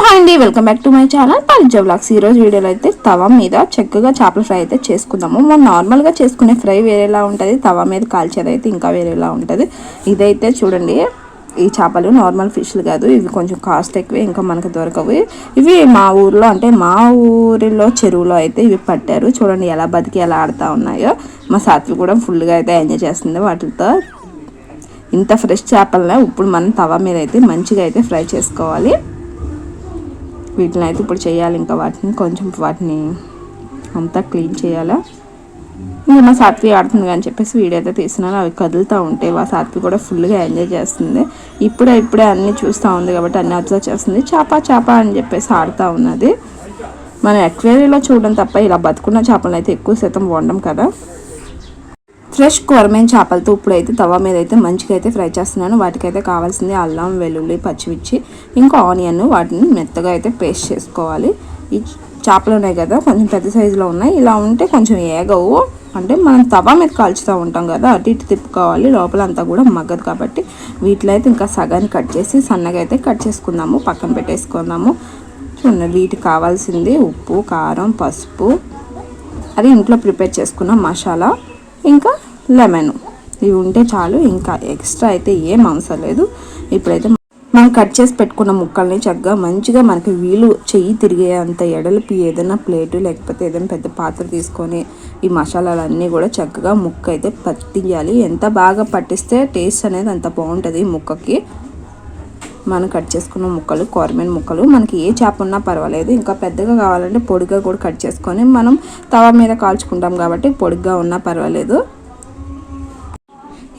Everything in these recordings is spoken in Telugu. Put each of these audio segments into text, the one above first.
హాయ్ అండి welcome back to my channel Pancha blogs ఈరోజు వీడియోలో అయితే తవ మీద చక్కగా చేపల ఫ్రై అయితే చేసుకుందాము. మనం నార్మల్గా చేసుకునే ఫ్రై వేరేలా ఉంటుంది తవ మీద కాల్చేది అయితే ఇంకా వేరేలా ఉంటుంది. ఇదైతే చూడండి ఈ చేపలు నార్మల్ ఫిష్లు కాదు ఇవి కొంచెం కాస్ట్ ఎక్కువ ఇంకా మనకు దొరకవు. ఇవి మా ఊర్లో అంటే మా ఊరిలో చెరువులో అయితే ఇవి పట్టారు. చూడండి ఎలా బతికి ఎలా ఆడుతూ ఉన్నాయో. మా సాత్వి కూడా ఫుల్గా అయితే ఎంజాయ్ చేస్తుంది వాటితో. ఇంత ఫ్రెష్ చేపలనే ఇప్పుడు మనం తవ మీద అయితే మంచిగా అయితే ఫ్రై చేసుకోవాలి. వీటిని అయితే ఇప్పుడు చేయాలి. ఇంకా వాటిని కొంచెం వాటిని అంతా క్లీన్ చేయాలా. ఇంకా మా సాత్వి ఆడుతుంది అని చెప్పేసి వీడియో అయితే తీసినాను అవి కదులుతూ ఉంటాయి. మా సాత్వి కూడా ఫుల్గా ఎంజాయ్ చేస్తుంది. ఇప్పుడే ఇప్పుడే అన్నీ చూస్తూ ఉంది కాబట్టి అన్నీ అబ్జర్వ్ చేస్తుంది. చేప చేప అని చెప్పేసి ఆడుతూ ఉన్నది. మనం ఎక్వేరియాలో చూడడం తప్ప ఇలా బతుకున్న చేపలను అయితే ఎక్కువ శాతం వండం కదా. ఫ్రెష్ కొరమైన చేపలతో ఇప్పుడైతే తవా మీద అయితే మంచిగా అయితే ఫ్రై చేస్తున్నాను. వాటికైతే కావాల్సింది అల్లం వెల్లుల్లి పచ్చిమిర్చి ఇంకా ఆనియన్ వాటిని మెత్తగా అయితే పేస్ట్ చేసుకోవాలి. ఈ చేపలు ఉన్నాయి కదా కొంచెం పెద్ద సైజులో ఉన్నాయి. ఇలా ఉంటే కొంచెం ఏగవు. అంటే మనం తవా మీద కాల్చుతూ ఉంటాం కదా అటు ఇటు తిప్పుకోవాలి. లోపల అంతా కూడా మగ్గదు కాబట్టి వీటిలో అయితే ఇంకా సగాన్ని కట్ చేసి సన్నగా అయితే కట్ చేసుకుందాము పక్కన పెట్టేసుకుందాము. చూడండి వీటికి కావాల్సింది ఉప్పు కారం పసుపు. అది ఇంట్లో ప్రిపేర్ చేసుకున్న మసాలా. ఇంకా లెమన్. ఇవి ఉంటే చాలు ఇంకా ఎక్స్ట్రా అయితే ఏం అవసరం లేదు. ఇప్పుడైతే మనం కట్ చేసి పెట్టుకున్న ముక్కల్ని చక్కగా మంచిగా మనకి వీలు చెయ్యి తిరిగే అంత ఎడలిపి ఏదైనా ప్లేటు లేకపోతే ఏదైనా పెద్ద పాత్ర తీసుకొని ఈ మసాలాలన్నీ కూడా చక్కగా ముక్క అయితే పట్టించాలి. ఎంత బాగా పట్టిస్తే టేస్ట్ అనేది అంత బాగుంటుంది ముక్కకి. మనం కట్ చేసుకున్న ముక్కలు కోరమైన ముక్కలు మనకి ఏ చేప ఉన్నా పర్వాలేదు. ఇంకా పెద్దగా కావాలంటే పొడిగా కూడా కట్ చేసుకొని మనం తవ మీద కాల్చుకుంటాం కాబట్టి పొడిగా ఉన్నా పర్వాలేదు.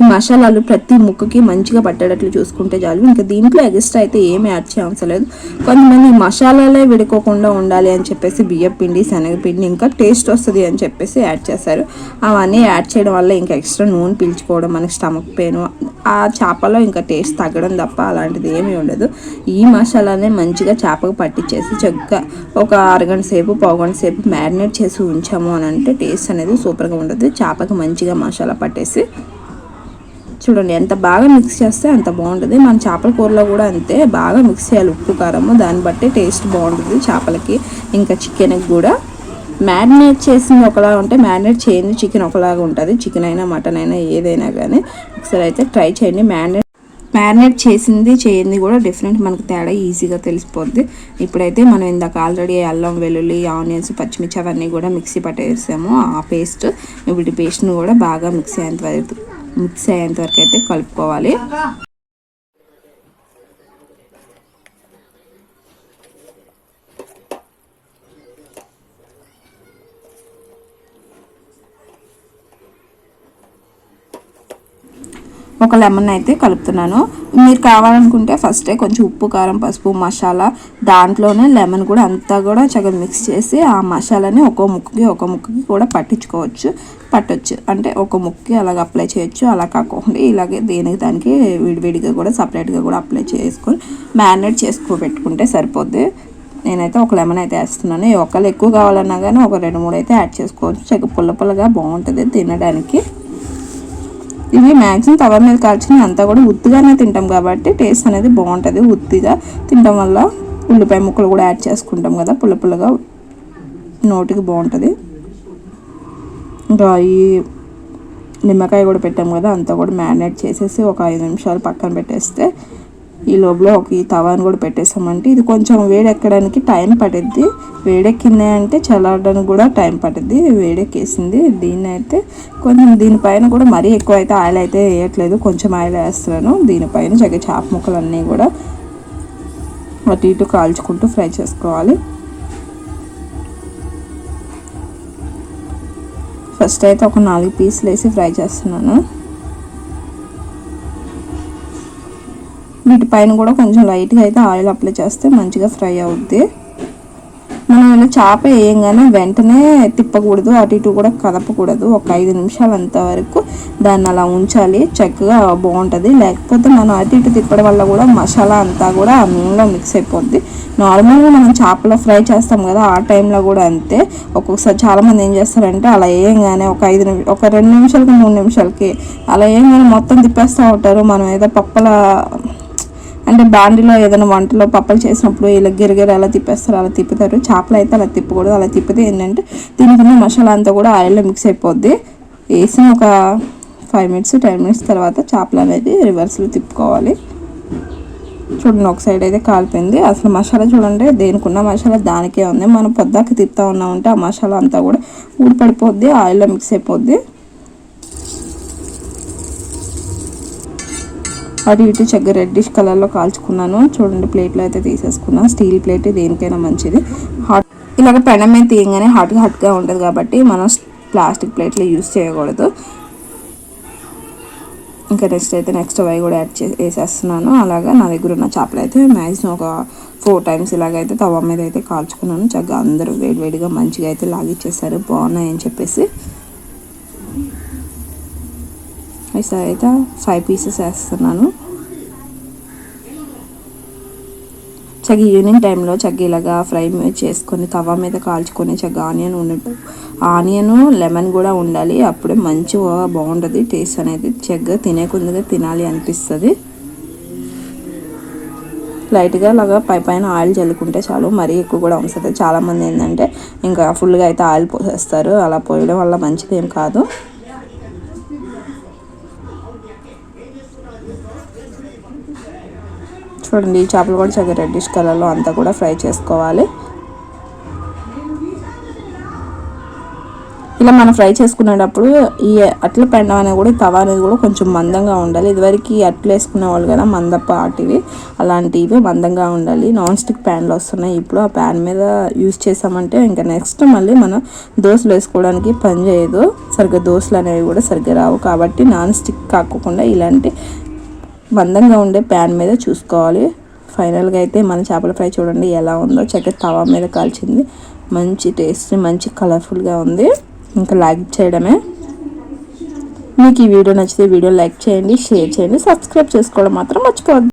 మసాలాలు ప్రతి ముక్కకి మంచిగా పట్టేటట్లు చూసుకుంటే చాలు. ఇంకా దీంట్లో ఎక్స్ట్రా అయితే ఏమి యాడ్ చేయవలసిన లేదు. కొంతమంది మసాలాలే విడుకోకుండా ఉండాలి అని చెప్పేసి బియ్యం పిండి శనగపిండి ఇంకా టేస్ట్ వస్తుంది అని చెప్పేసి యాడ్ చేస్తారు. అవన్నీ యాడ్ చేయడం వల్ల ఇంకా ఎక్స్ట్రా నూనె పీల్చుకోవడం మనకి స్టమక్ పెయిన్ ఆ చేపలో ఇంకా టేస్ట్ తగ్గడం తప్ప అలాంటిది ఏమీ ఉండదు. ఈ మసాలానే మంచిగా చేపకు పట్టించేసి చక్కగా ఒక అరగంట సేపు పావుగంట సేపు మ్యారినేట్ చేసి ఉంచాము అని అంటే టేస్ట్ అనేది సూపర్గా ఉంటుంది చేపకు మంచిగా మసాలా పట్టేసి చూడండి ఎంత బాగా మిక్స్ చేస్తే అంత బాగుంటుంది. మన చేపల కూరలో కూడా అంతే బాగా మిక్స్ చేయాలి ఉప్పు కారము దాన్ని బట్టి టేస్ట్ బాగుంటుంది చేపలకి. ఇంకా చికెన్కి కూడా. మ్యారినేట్ చేసింది ఒకలాగా ఉంటే మ్యారినేట్ చేయండి. చికెన్ ఒకలాగా ఉంటుంది. చికెన్ అయినా మటన్ అయినా ఏదైనా కానీ ఒకసారి అయితే ట్రై చేయండి. మ్యారినేట్ మ్యారినేట్ చేసింది చేయింది కూడా డిఫరెంట్ మనకు తేడా ఈజీగా తెలిసిపోద్ది. ఇప్పుడైతే మనం ఇందాక ఆల్రెడీ అల్లం వెల్లుల్లి ఆనియన్స్ పచ్చిమిర్చి అవన్నీ కూడా మిక్సీ పట్టేసాము. ఆ పేస్ట్ ఇప్పుడు పేస్ట్ని కూడా బాగా మిక్సీ అయ్యేంత వరకు మిక్స్ అయ్యేంత వరకు అయితే కలుపుకోవాలి. ఒక లెమన్ అయితే కలుపుతున్నాను. మీరు కావాలనుకుంటే ఫస్టే కొంచెం ఉప్పు కారం పసుపు మసాలా దాంట్లోనే లెమన్ కూడా అంతా కూడా చక్కగా మిక్స్ చేసి ఆ మసాలాని ఒక్కో ముక్కకి ఒక ముక్కకి కూడా పట్టించుకోవచ్చు. పట్టొచ్చు. అంటే ఒక ముక్కకి అలాగ అప్లై చేయొచ్చు. అలా కాకుండా ఇలాగే దేనికి దానికి విడివిడిగా కూడా సపరేట్గా కూడా అప్లై చేసుకొని మ్యారినేట్ చేసుకో పెట్టుకుంటే సరిపోద్ది. నేనైతే ఒక లెమన్ అయితే వేస్తున్నాను. ఒకళ్ళు ఎక్కువ కావాలన్నా కానీ ఒక రెండు మూడు అయితే యాడ్ చేసుకోవచ్చు. చక్కగా పుల్ల పుల్లగా బాగుంటుంది తినడానికి. ఇవి మ్యాక్సిమం తవ మీద కాల్చుకుని అంతా కూడా ఉత్తిగానే తింటాం కాబట్టి టేస్ట్ అనేది బాగుంటుంది. ఉత్తిగా తినడం వల్ల ఉల్లిపాయ ముక్కలు కూడా యాడ్ చేసుకుంటాం కదా పుల్ల పుల్లగా నోటికి బాగుంటుంది. ఇంకా ఈ నిమ్మకాయ కూడా పెట్టాం కదా అంతా కూడా మ్యారినేట్ చేసేసి ఒక ఐదు నిమిషాలు పక్కన పెట్టేస్తే ఈ లోపల ఒక ఈ తవాని కూడా పెట్టేసామంటే ఇది కొంచెం వేడెక్కడానికి టైం పడుద్ది. వేడెక్కింది అంటే చల్లారడానికి కూడా టైం పడుద్ది. వేడెక్కేసింది. దీన్ని అయితే కొంచెం దీనిపైన కూడా మరీ ఎక్కువ అయితే ఆయిల్ అయితే వేయట్లేదు. కొంచెం ఆయిల్ వేస్తున్నాను. దీనిపైన చక్కగా చేప ముక్కలు అన్నీ కూడా అటు ఇటు కాల్చుకుంటూ ఫ్రై చేసుకోవాలి. ఫస్ట్ అయితే ఒక నాలుగు పీసులు వేసి ఫ్రై చేస్తున్నాను. వీటిపైన కూడా కొంచెం లైట్గా అయితే ఆయిల్ అప్లై చేస్తే మంచిగా ఫ్రై అవుద్ది. మనం ఇలా చేప వేయంగానే వెంటనే తిప్పకూడదు అటు ఇటు కూడా కదపకూడదు. ఒక ఐదు నిమిషాలు అంతవరకు దాన్ని అలా ఉంచాలి. చక్కగా బాగుంటుంది. లేకపోతే మనం అటు ఇటు తిప్పడం వల్ల కూడా మసాలా అంతా కూడా ఆ నూనెలో మిక్స్ అయిపోద్ది. నార్మల్గా మనం చేపలో ఫ్రై చేస్తాం కదా ఆ టైంలో కూడా అంతే. ఒక్కొక్కసారి చాలామంది ఏం చేస్తారంటే అలా వేయంగానే ఒక ఐదు నిమిషం ఒక రెండు నిమిషాలకి మూడు నిమిషాలకి అలా వేయంగానే మొత్తం తిప్పేస్తూ ఉంటారు. మనం ఏదో పప్పల అంటే బాండిలో ఏదైనా వంటలో పప్పలు చేసినప్పుడు ఇలా గిరగిర అలా తిప్పేస్తారు అలా తిప్పుతారు. చేపలు అయితే అలా తిప్పకూడదు. అలా తిప్పితే ఏంటంటే దీనికున్న మసాలా అంతా కూడా ఆయిల్లో మిక్స్ అయిపోద్ది. వేసిన ఒక ఫైవ్ మినిట్స్ టెన్ మినిట్స్ తర్వాత చేపలు అనేది రివర్స్లో తిప్పుకోవాలి. చూడండి ఒక సైడ్ అయితే కాలిపోయింది. అసలు మసాలా చూడండి దేనికున్న మసాలా దానికే ఉంది. మనం పొద్దాక తిప్పుతా ఉన్నామంటే ఆ మసాలా అంతా కూడా ఊడిపడిపోద్ది ఆయిల్లో మిక్స్ అయిపోద్ది. అటు ఇటు చక్కగా రెడ్డిష్ కలర్లో కాల్చుకున్నాను. చూడండి ప్లేట్లో అయితే తీసేసుకున్నాను స్టీల్ ప్లేట్ దేనికైనా మంచిది. హాట్ ఇలాగ పెనం మీద తీయగానే హాట్ హాట్గా ఉంటుంది కాబట్టి మనం ప్లాస్టిక్ ప్లేట్లు యూజ్ చేయకూడదు. ఇంకా నెక్స్ట్ అయితే నెక్స్ట్ అవి కూడా యాడ్ చేసి వేసేస్తున్నాను. అలాగా నా దగ్గర ఉన్న చేపలు అయితే మ్యాక్సిమం ఒక ఫోర్ టైమ్స్ ఇలాగైతే తవ మీద అయితే కాల్చుకున్నాను. చక్కగా అందరూ వేడివేడిగా మంచిగా అయితే లాగిచ్చేసారు. బాగున్నాయని చెప్పేసి. ఈసారి అయితే ఫైవ్ పీసెస్ వేస్తున్నాను. చక్క ఈవినింగ్ టైంలో చక్క ఇలాగా ఫ్రై చేసుకొని తవా మీద కాల్చుకొని చక్కగా ఆనియన్ ఉన్నట్టు ఆనియన్ లెమన్ కూడా ఉండాలి. అప్పుడే మంచిగా బాగుంటుంది. టేస్ట్ అనేది చక్కగా తినే కొద్దిగా తినాలి అనిపిస్తుంది. లైట్గా అలాగా పై పైన ఆయిల్ చల్లుకుంటే చాలు. మరీ ఎక్కువ కూడా అవసరం చాలామంది ఏంటంటే ఇంకా ఫుల్గా అయితే ఆయిల్ పోసేస్తారు. అలా పోయడం వల్ల మంచిది ఏం కాదు. చూడండి చేపలు కూడా చక్కగా రెడ్డిష్ కలర్లో అంతా కూడా ఫ్రై చేసుకోవాలి. ఇలా మనం ఫ్రై చేసుకునేటప్పుడు ఈ అట్ల పెండం అనేది కూడా తవా అనేది కూడా కొంచెం మందంగా ఉండాలి. ఇదివరకు అట్లు వేసుకునే వాళ్ళు కదా వాటివి అలాంటివి మందంగా ఉండాలి. నాన్ స్టిక్ ప్యాన్లు వస్తున్నాయి. ఇప్పుడు ఆ ప్యాన్ మీద యూజ్ చేసామంటే ఇంకా నెక్స్ట్ మళ్ళీ మనం దోశలు వేసుకోవడానికి పని చేయదు. సరిగ్గా దోశలు అనేవి కూడా సరిగ్గా రావు. కాబట్టి నాన్ స్టిక్ కాకుండా ఇలాంటి మందంగా ఉండే ప్యాన్ మీద చూసుకోవాలి. ఫైనల్గా అయితే మన చేపల ఫ్రై చూడండి ఎలా ఉందో. చక్కగా తవా మీద కాల్చింది. మంచి టేస్ట్ మంచి కలర్ఫుల్గా ఉంది. ఇంకా లైక్ చేయడమే. మీకు ఈ వీడియో నచ్చితే వీడియో లైక్ చేయండి షేర్ చేయండి సబ్స్క్రైబ్ చేసుకోవడం మాత్రం మర్చిపోవద్దు.